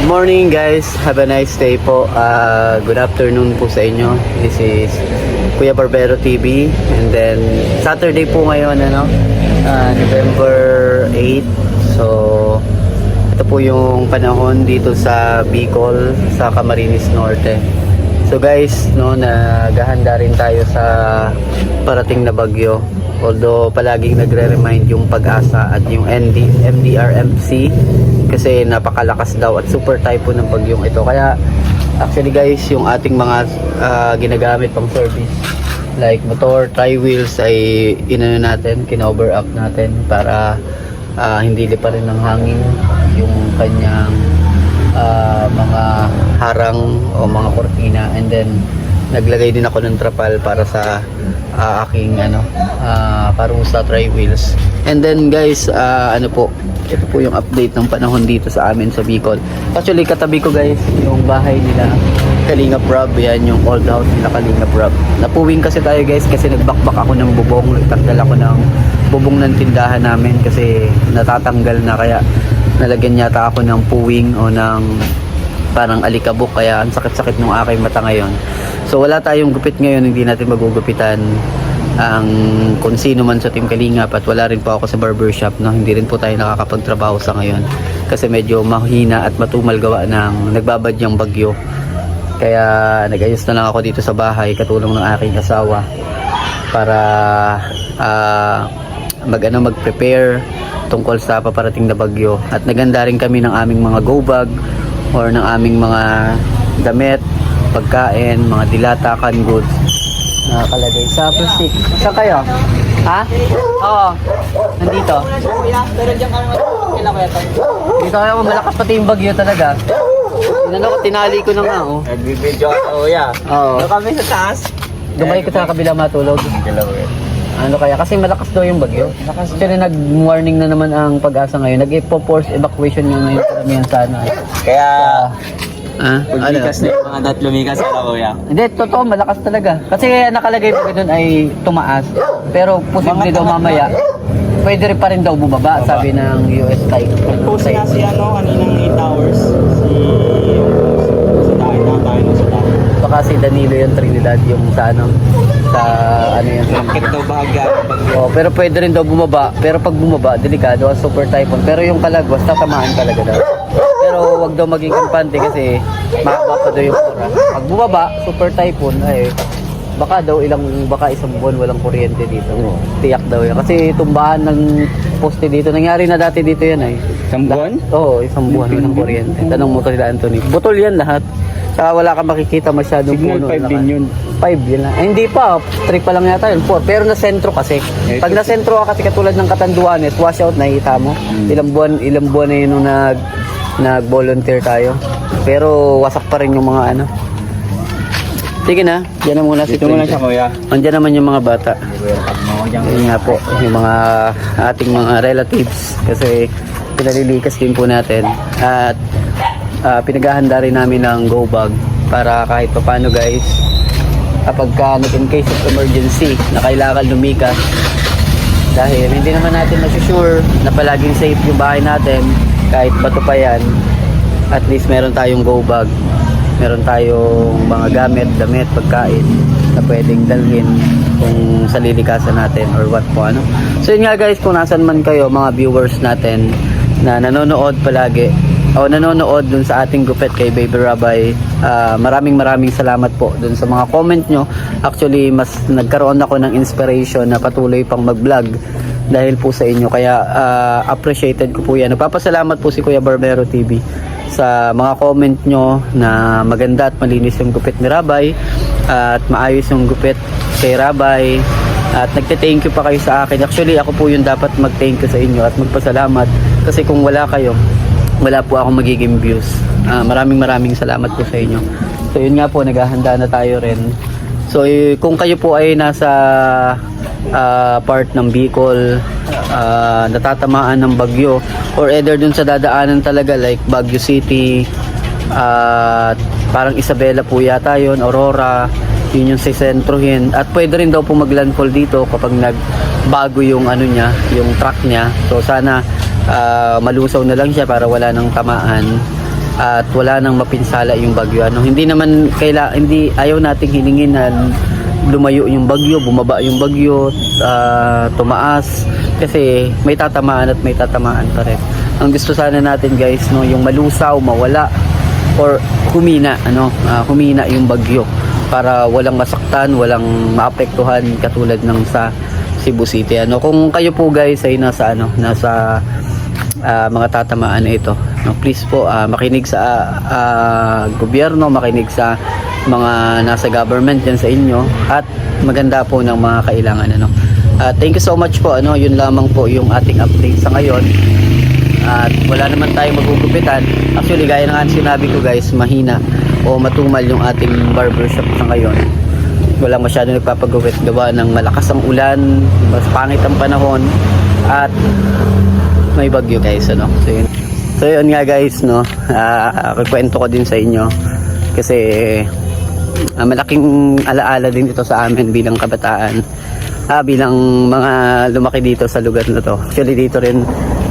Good morning guys. Have a nice day po. Uh, good afternoon po sa inyo. This is Kuya Barbero TV. And then Saturday po ngayon ano, uh, November 8. So ito po yung panahon dito sa Bicol, sa Camarines Norte. So guys, no, naghahanda rin tayo sa parating na bagyo. Although palaging nagre-remind yung pag-asa at yung ND, MDRMC kasi napakalakas daw at super typhoon ng bagyong ito. Kaya actually guys, yung ating mga ah, ginagamit pang service like motor, tri wheels ay inano natin, kinover up natin para ah, hindi liparin ng hangin yung kanyang ah, mga harang o mga kortina and then naglagay din ako ng trapal para sa ah, aking ano ah, parusa tri wheels. And then guys ah, ano po ito po yung update ng panahon dito sa amin sa Bicol. Actually katabi ko guys yung bahay nila Kalingap Rob yan yung old house nila Kalingap Rob napuwing kasi tayo guys kasi nagbakbak ako ng bubong. Nagtanggal ako ng bubong ng tindahan namin kasi natatanggal na. Kaya nalagyan yata ako ng puwing o ng parang alikabok kaya ang sakit-sakit ng aking mata ngayon. So wala tayong gupit ngayon, hindi natin magugupitan ang kung sino man sa Team Kalingap at wala rin po ako sa barbershop no? Hindi rin po tayo nakakapagtrabaho sa ngayon kasi medyo mahina at matumal gawa ng nagbabadyang bagyo. Kaya nagayos na lang ako dito sa bahay katulong ng aking asawa para ah, mag ano mag-prepare tungkol sa paparating na bagyo. At naganda rin kami ng aming mga go bag or ng aming mga damit pagkain, mga dilata, canned goods nakakalagay sa plastic. Saan kayo? Ha? Oo. Nandito. Pero diyan ka naman kailan kaya tayo? Dito kaya ako malakas pati yung bagyo talaga. Inano ko, tinali ko na nga oh. Nagbibideo ka, kuya. Oo. Doon kami sa taas. Dumay ko sa kabila matulog. Ano kaya? Kasi malakas daw yung bagyo. Actually, nag-warning na naman ang pag-asa ngayon. Nag-force evacuation nga ngayon karamihan sana. Kaya, Ah? pag lumikas na yung mga dat lumikas ka, kuya. Hindi, totoo, malakas talaga. Kasi nakalagay pa doon ay tumaas. Pero posible daw mamaya, pwede rin pa rin daw bumaba, sabi ng US Typhoon. Post nga si ano, kaninang 8 hours. Si... Si tayo na tayo na sa tayo. Si Danilo yung Trinidad yung sa ano, sa ano yan. Bakit daw bahaga? Oh, pero pwede rin daw bumaba. Pero pag bumaba, delikado ang super typhoon. Pero yung kalagwas, tatamaan talaga daw. Pero wag daw maging kampante kasi mahaba pa daw yung oras. Pag bumaba, super typhoon, ay baka daw ilang, baka isang buwan walang kuryente dito. Tiyak daw yan. Kasi tumbahan ng poste dito. Nangyari na dati dito yan ay. Isang buwan? Oo, isang buwan walang kuryente. Tanong mo to sila Anthony. Butol yan lahat. Saka wala kang makikita masyadong Signal puno. 5 din yun. 5 yun lang. Eh, hindi pa, 3 pa lang yata yun. 4. Pero na sentro kasi. Pag na sentro ka kasi katulad ng Katanduanes, washout nakikita mo. Ilang buwan, ilang buwan na yun nung nag nag-volunteer tayo. Pero wasak pa rin yung mga ano. Sige na, diyan na muna si Dito Twinkle. siya, kuya. Andiyan naman yung mga bata. Welcome mo dyan. Yun nga po, yung mga ating mga relatives kasi pinalilikas din po natin at ah, pinaghahanda rin namin ng go bag para kahit pa paano guys kapag ka in case of emergency na kailangan lumikas dahil hindi naman natin masusure na palaging safe yung bahay natin kahit bato pa yan at least meron tayong go bag meron tayong mga gamit, damit, pagkain na pwedeng dalhin kung sa lilikasan natin or what po ano. So yun nga guys, kung nasan man kayo mga viewers natin na nanonood palagi. O nanonood dun sa ating gupet kay Baby Rabbi ah, maraming maraming salamat po dun sa mga comment nyo. Actually mas nagkaroon ako ng inspiration na patuloy pang mag vlog dahil po sa inyo. Kaya ah, appreciated ko po yan. Nagpapasalamat po si Kuya Barbero TV sa mga comment nyo na maganda at malinis yung gupit ni Rabay at maayos yung gupit kay Rabay. At nagte-thank you pa kayo sa akin. Actually ako po yung dapat mag-thank you sa inyo at magpasalamat kasi kung wala kayo wala po ako magiging views. Ah, maraming maraming salamat po sa inyo. So yun nga po naghahanda na tayo rin. So eh, kung kayo po ay nasa ah, part ng Bicol ah, natatamaan ng bagyo or either dun sa dadaanan talaga like Baguio City at parang Isabela po yata yun Aurora yun yung sisentrohin at pwede rin daw po maglandfall dito kapag nagbago yung ano niya yung track niya. So sana ah, malusaw na lang siya para wala nang tamaan at wala nang mapinsala yung bagyo. Ano hindi naman kaila hindi ayaw nating hilingin na lumayo yung bagyo bumaba yung bagyo ah, tumaas. Kasi may tatamaan at may tatamaan pa rin. Ang gusto sana natin guys no yung malusaw mawala or humina ano ah, humina yung bagyo para walang masaktan walang maapektuhan katulad ng sa Cebu City. Ano kung kayo po guys ay nasa ano nasa ah, mga tatamaan na ito no, please po ah, makinig sa ah, gobyerno makinig sa mga nasa government dyan sa inyo at maganda po ng mga kailangan ano. Ah, thank you so much po ano yun lamang po yung ating update sa ngayon. At wala naman tayong magugupitan. Actually gaya ng sinabi ko guys mahina o matumal yung ating barbershop sa ngayon. Walang masyado nagpapagupit gawa ng malakas ang ulan mas pangit ang panahon at may bagyo guys ano? So yun, so yun nga guys no? Ah kukwento ko din sa inyo. Kasi ah, malaking alaala din ito sa amin bilang kabataan. Ah, bilang mga lumaki dito sa lugar na to. Actually dito rin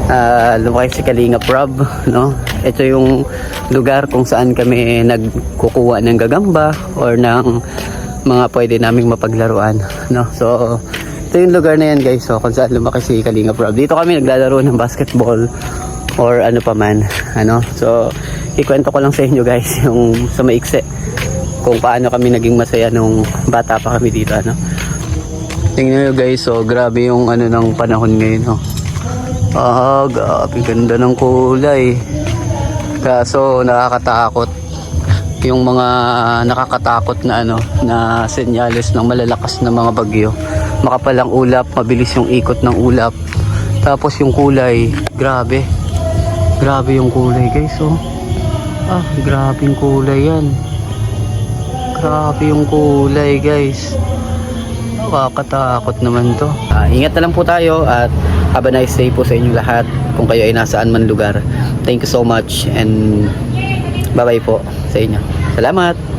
ah, lumaki si Kalinga Prab no? Ito yung lugar kung saan kami nagkukuha ng gagamba or ng mga pwede naming mapaglaruan no? So ito yung lugar na yan guys. So kung saan lumaki si Kalinga Prab. Dito kami naglalaro ng basketball or ano pa man ano? So ikwento ko lang sa inyo guys yung sa maikse kung paano kami naging masaya nung bata pa kami dito ano? Tingnan nyo guys. So grabe yung ano ng panahon ngayon oh. Ah grabe ganda ng kulay. Kaso nakakatakot. Yung mga nakakatakot na ano na senyales ng malalakas na mga bagyo. Makapalang ulap mabilis yung ikot ng ulap. Tapos yung kulay grabe. Grabe yung kulay guys oh. Ah grabe yung kulay yan. Grabe yung kulay guys nakakatakot naman to. Ah, ingat na lang po tayo at have a nice day po sa inyo lahat. Kung kayo ay nasaan man lugar thank you so much and bye bye po sa inyo. Salamat